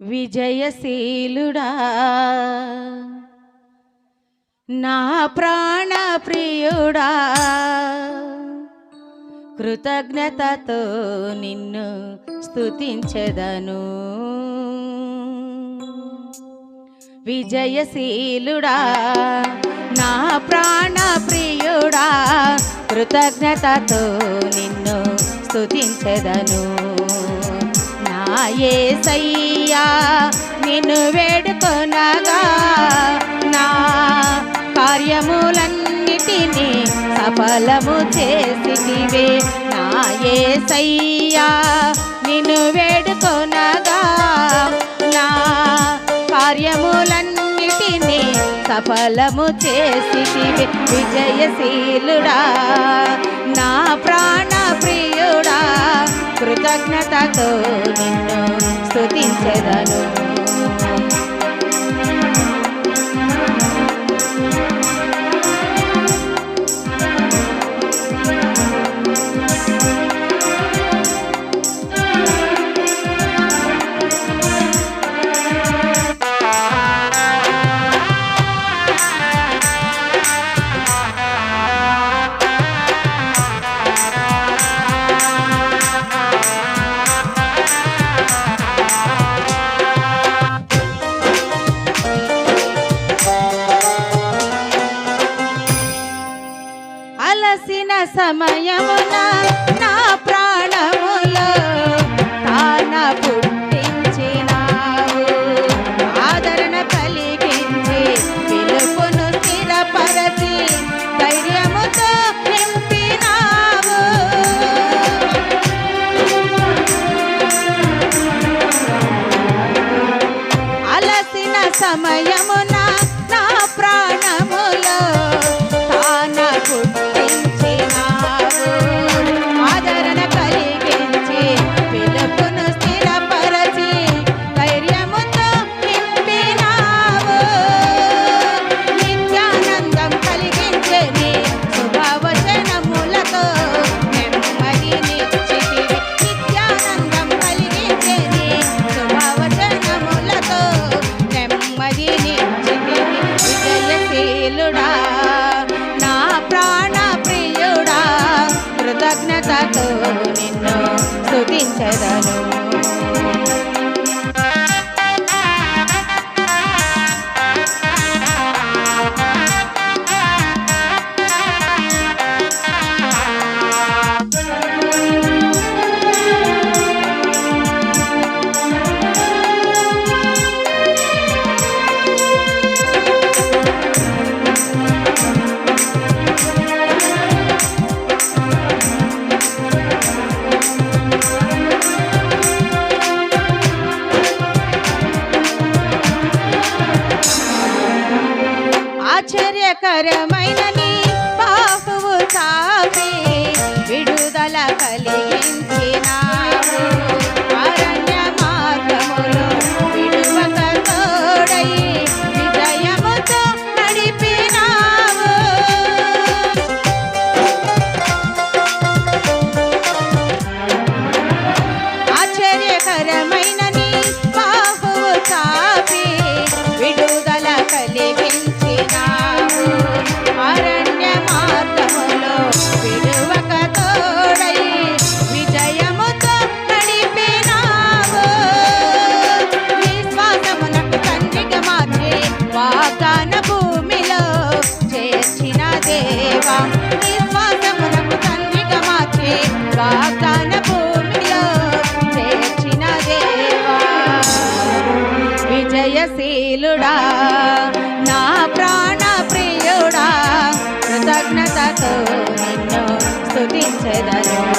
విజయశీలుడా. నా ప్రాణ ప్రియుడా కృతజ్ఞతతో నిన్ను స్తుతించెదను. విజయశీలుడా. నా ప్రాణ ప్రియుడా కృతజ్ఞతతో నిన్ను స్తుతించెదను. ఏసయ్యా నిన్ను వేడుకొనగా నా కార్యములన్నిటినీ సఫలము చేసివే నా ఏసయ్యా నిన్ను వేడుకొనగా నా కార్యములన్నిటినీ సఫలము చేసివే విజయశీలుడా నా ప్రాణ ప్రియుడా కృతజ్ఞతతో నిన్ను స్థుతించదను సమయమున నా ప్రా that I know. ఆశ్చర్యకరమైన నీ బాహువు చాపి విడుదల కలిగించినావు. అరణ్య మార్గములో విడువక తోడై విజయముతో నడిపినావు. ఆశ్చర్యకరమైన నీ say that.